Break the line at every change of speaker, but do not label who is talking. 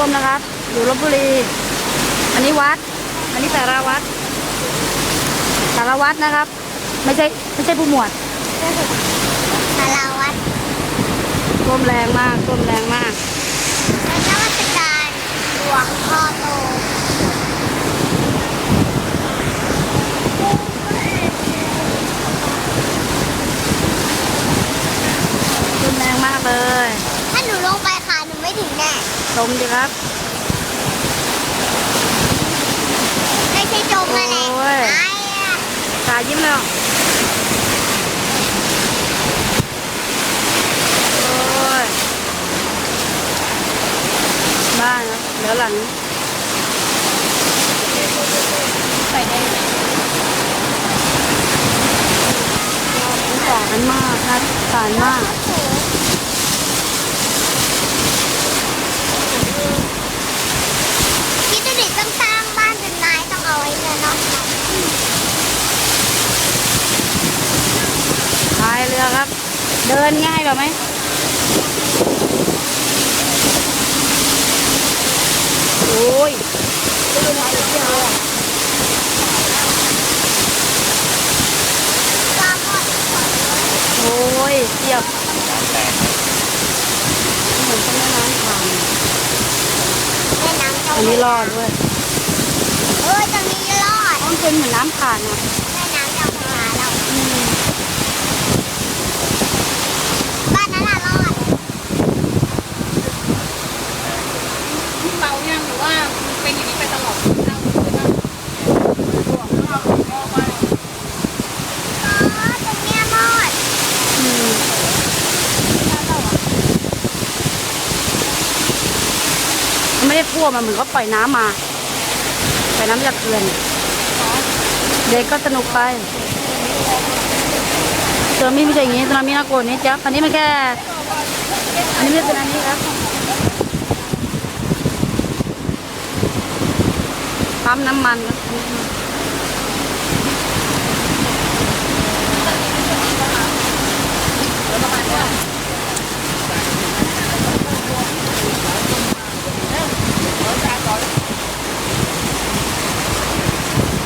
ท่วมนะครับ อยู่ลบบุรี อันนี้วัด อันนี้สาราวัดสารวัตรนะครับ ไม่ใช่ไม่ใช่ผู้หมวด
สารวัตร
ท่วมแรงมากท่วมแรงมาก
และนวัตการหลวงพ่อโต
ท่วมแรงมากเลย
ถ้าหนูลงไปค่ะหนูไม่ถึงแน่
ช มดิครับ
ไม่ใช่จมมาแหละ
โอ้ย
ไอ้อะ
ตายิ้มแล้วโอ้ยบ้านครับเหลือหลัง
ไปได้ไหม
สงสารมากนะสงสารมาก
คิดดูดิต้องสร้างบ้านเป็นไม้ต้องเอาไว้เงินเนาะ
พายเรือ ครับ เดินง่ายกว่าไหมโอ้ย
สร้างบ้าน
โอ้ยเทียบเหมือนต้นไม้น้ำผ่าน
แม่น้ำเจ้า
อันนี้รอดด้วย
เอ้ยตรงนี้รอด
ต้องเป็นเหมือนน้ำผ่านอะ
แม่น้ำเจ้าพาเรา
อืม
บ้านนั้นน่ะรอด
ที่เบายังหรือว่าเป็นอย่างนี้ไปตลอดเราใช่ปะห่วงเราก็ไป
อ๋อตรงเนี้ยรอด
อืมไม่ได้ท่วมันเหมือนเขาปล่อยน้ำมาปล่อยน้ำจากเขื่อนเด็กก็สนุกไปสึนามิไม่ใช่อย่างนี้สึนมิน่ากลัวกว่านี้จ๊ะอันนี้มันแค่อันนี้ไม่ใช่สึนามิครับ ปั๊มน้ำมันครับ